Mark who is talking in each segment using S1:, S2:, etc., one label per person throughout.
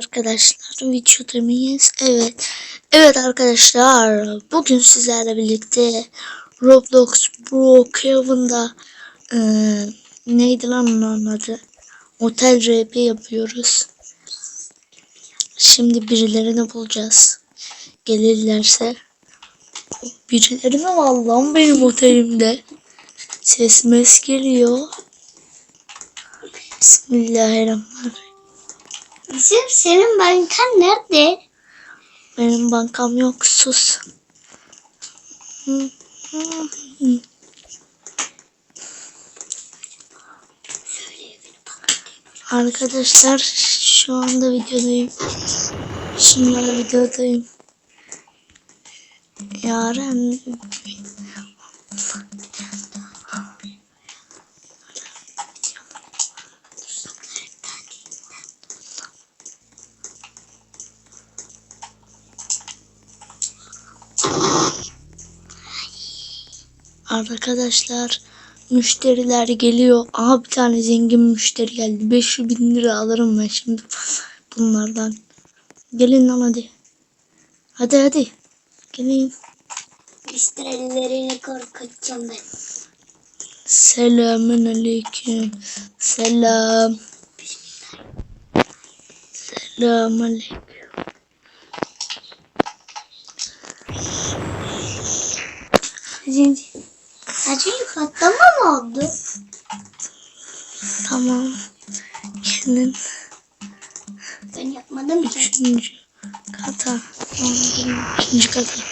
S1: Arkadaşlar videoda mıyız? Evet. Evet arkadaşlar. Bugün sizlerle birlikte Roblox Brookhaven'da eee neydi lan onun adı? Otel RP yapıyoruz. Şimdi birilerini bulacağız. Gelirlerse. Birileri mi var benim otelimde? Ses mes geliyor. Bismillahirrahmanirrahim.
S2: Bizim senin bankan nerede?
S1: Benim bankam yok sus. Arkadaşlar şu anda videodayım. Şimdi videodayım. Yarın Arkadaşlar müşteriler geliyor. Aha bir tane zengin müşteri geldi. 500 bin lira alırım ben şimdi bunlardan. Gelin lan hadi. Hadi hadi. Gelin.
S2: Müşterilerini korkutacağım ben.
S1: Selamun aleyküm. Selam. Selam aleyküm.
S2: Hacı patlama mı oldu?
S1: Tamam. Gelin.
S2: Ben yapmadım ki.
S1: Üçüncü kata. Üçüncü kata.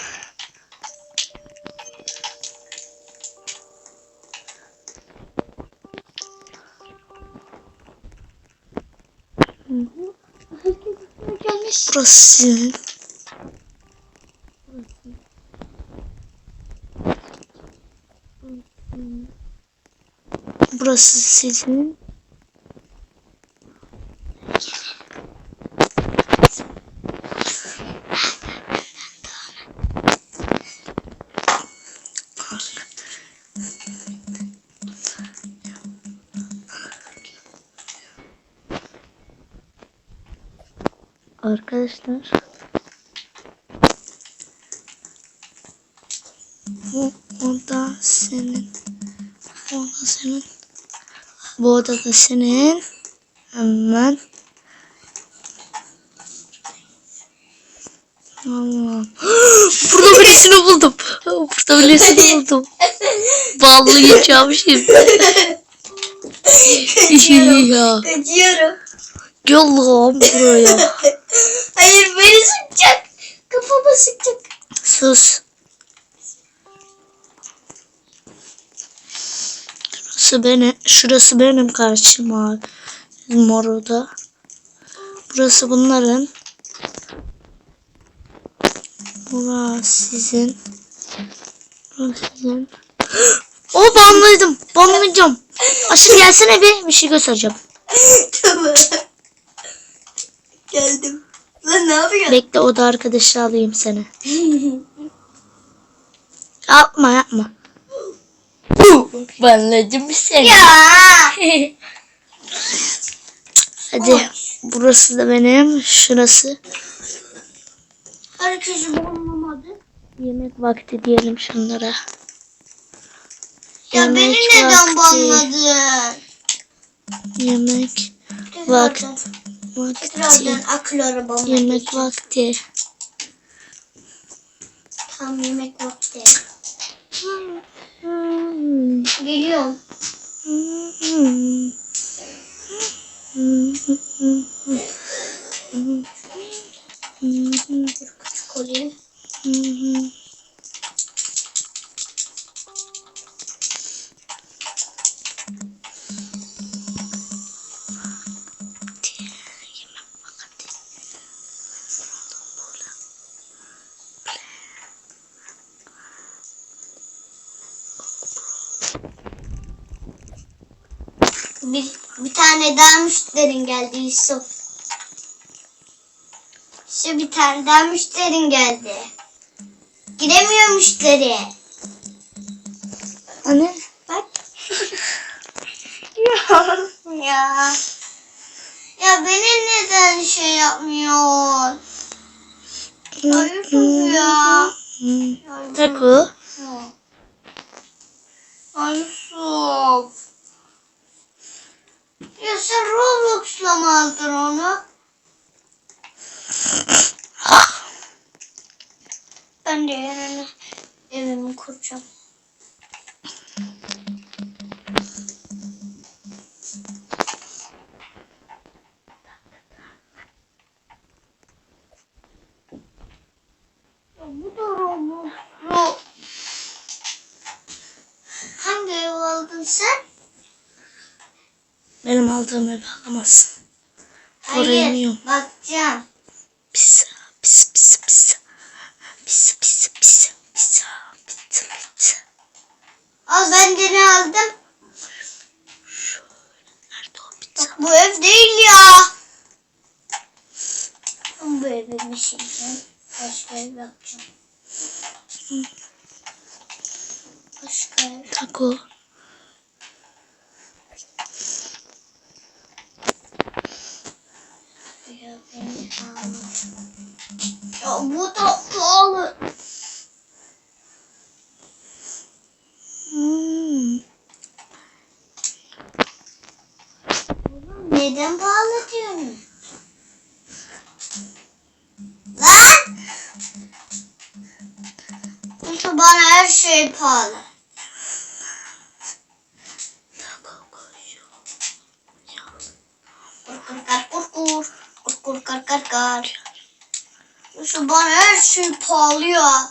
S1: Burası sizin. Burası sizin. Arkadaşlar. Bu oda senin. Bu oda senin. Bu oda da senin. Hemen. Allah. Burada birisini buldum. Burada birisini buldum. Vallahi geçeceğim şimdi. ya.
S2: Kaçıyorum.
S1: Gel lan buraya.
S2: Hayır beni sıkacak. Kafama sıkacak.
S1: Sus. Şurası benim, şurası benim karşım abi. Mor oda. Burası bunların. Burası sizin. Burası sizin. O banlıydım. Banlayacağım. Aşırı gelsene bir. Bir şey göstereceğim.
S2: tamam. Geldim. Lan ne yapıyorsun?
S1: Bekle oda arkadaşı alayım seni. Yapma yapma. Banladım seni.
S2: ya.
S1: Hadi. Burası da benim. Şurası.
S2: Herkesi bulunmadı.
S1: Yemek vakti diyelim şunlara.
S2: Ya beni
S1: Yemek
S2: neden
S1: vakti.
S2: banladın?
S1: Yemek Vak-
S2: Tekrardan,
S1: vakti.
S2: tekrardan akıl
S1: Yemek vakti.
S2: Tam yemek vakti. Geliyorum. Küçük olayım. Bir, bir tane daha müşterin geldi Yusuf. İşte bir tane daha müşterin geldi. Giremiyor müşteri. Ya beni neden şey yapmıyor? Ya Yusuf ya. Ya
S1: Benim aldığım evi alamazsın. Oraya iniyorum.
S2: bakacağım.
S1: Pizza, pizza, pizza. Pizza, pizza, pizza, pizza, pizza, pizza.
S2: Al ben de ne aldım?
S1: Nerede o pizza?
S2: Bak bu ev değil ya. Bu evim şimdi. Başka ev bakacağım. Başka ev.
S1: Tako.
S2: Ya bu da pahalı.
S1: Hmm.
S2: Neden pahalı diyorsun? Lan! Yoksa bana her şey pahalı. Kar. Yoksa bana her şey pahalı ya.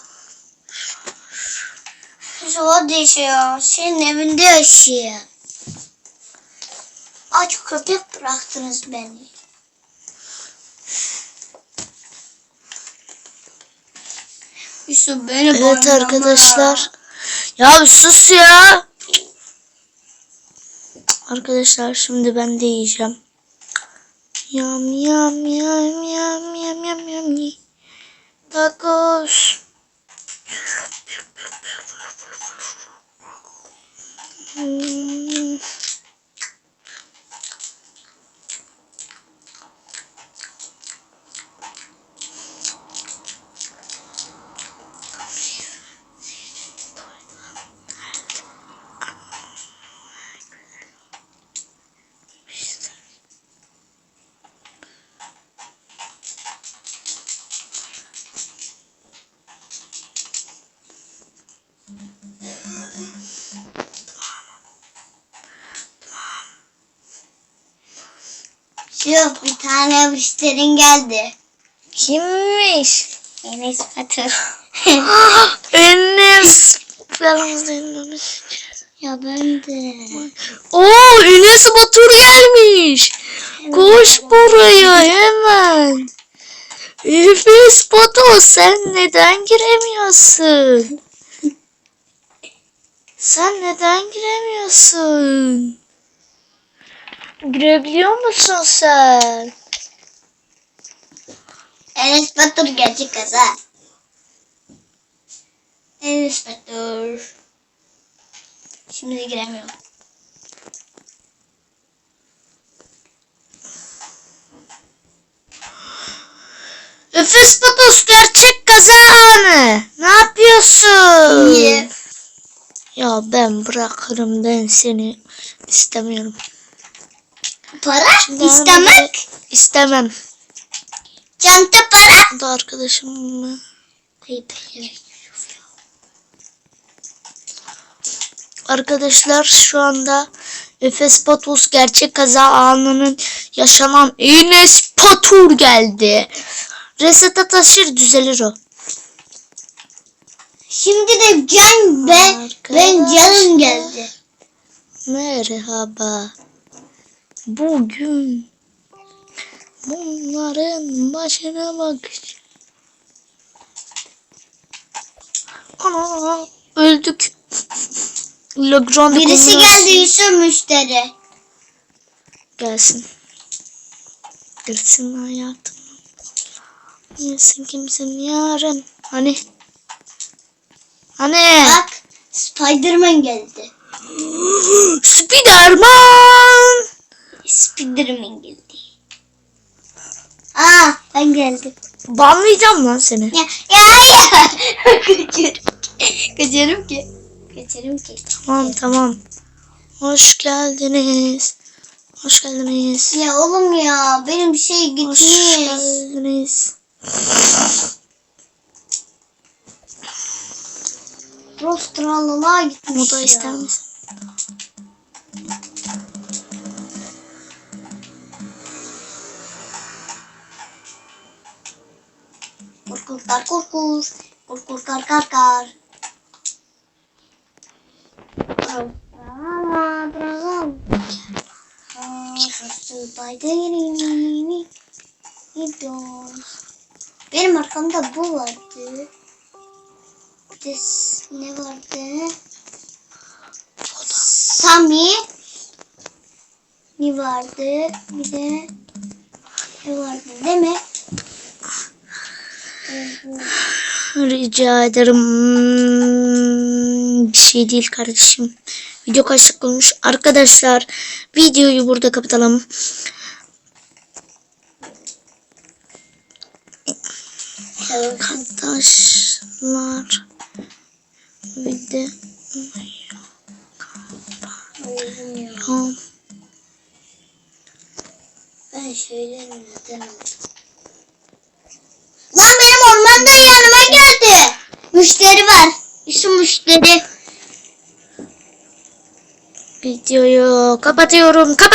S2: Yoksa o yaşıyor. Senin evinde yaşıyor. Aç köpek bıraktınız beni. Yusuf beni
S1: Evet arkadaşlar. Ya bir sus ya. Arkadaşlar şimdi ben de yiyeceğim. Yam yam yam yam yam yam yam. Tacos. Hmm.
S2: Yok bir tane müşterin geldi.
S1: Kimmiş?
S2: Enes Batur.
S1: Enes.
S2: Ya ben de.
S1: Oo Enes Batur gelmiş. Koş buraya hemen. Efes Batur sen neden giremiyorsun? Sen neden giremiyorsun? Girebiliyor musun sen?
S2: Enes Batur gerçek kaza. Enes Batur. Şimdi giremiyorum.
S1: Efes Batur gerçek kaza anı. Ne yapıyorsun?
S2: Niye?
S1: Ya ben bırakırım ben seni istemiyorum.
S2: Para istemek.
S1: İstemem.
S2: Çanta para.
S1: Bu da arkadaşım mı? Arkadaşlar şu anda Efes Patos gerçek kaza anının yaşanan Enes Patur geldi. Reset taşır düzelir o.
S2: Şimdi de can ben ben canım geldi.
S1: Merhaba. Bugün bunların başına bakacağım. Ana öldük. Legrand
S2: Birisi geldi Yusuf müşteri.
S1: Gelsin. Gelsin hayatım. Gelsin kimsin yarın. Hani? Hani?
S2: Bak Spiderman geldi.
S1: Spiderman.
S2: Spiderman geldi. Aa ben geldim.
S1: Banlayacağım lan seni.
S2: Ya, ya hayır. Kaçıyorum. Kaçıyorum ki. Kaçıyorum ki.
S1: Tamam tamam. Hoş geldiniz. Hoş geldiniz.
S2: Ya oğlum ya benim şey
S1: Hoş
S2: gitmiş.
S1: geldiniz.
S2: Rostralala gitmiş
S1: Moda
S2: ya.
S1: ister misin?
S2: Kur kur kar kur kur. Kur kur kar kar kar. Benim arkamda bu vardı. Bir ne vardı? Sami. Ne vardı? Bir de ne vardı değil mi?
S1: Rica ederim. Bir şey değil kardeşim. Video kaç dakika olmuş? Arkadaşlar videoyu burada kapatalım. Arkadaşlar de Tamam.
S2: Ben şeyleri neden aldım? Lan benim ormanda yanıma geldi. Müşteri var. İşte müşteri.
S1: videoyu kapatıyorum. Kapat.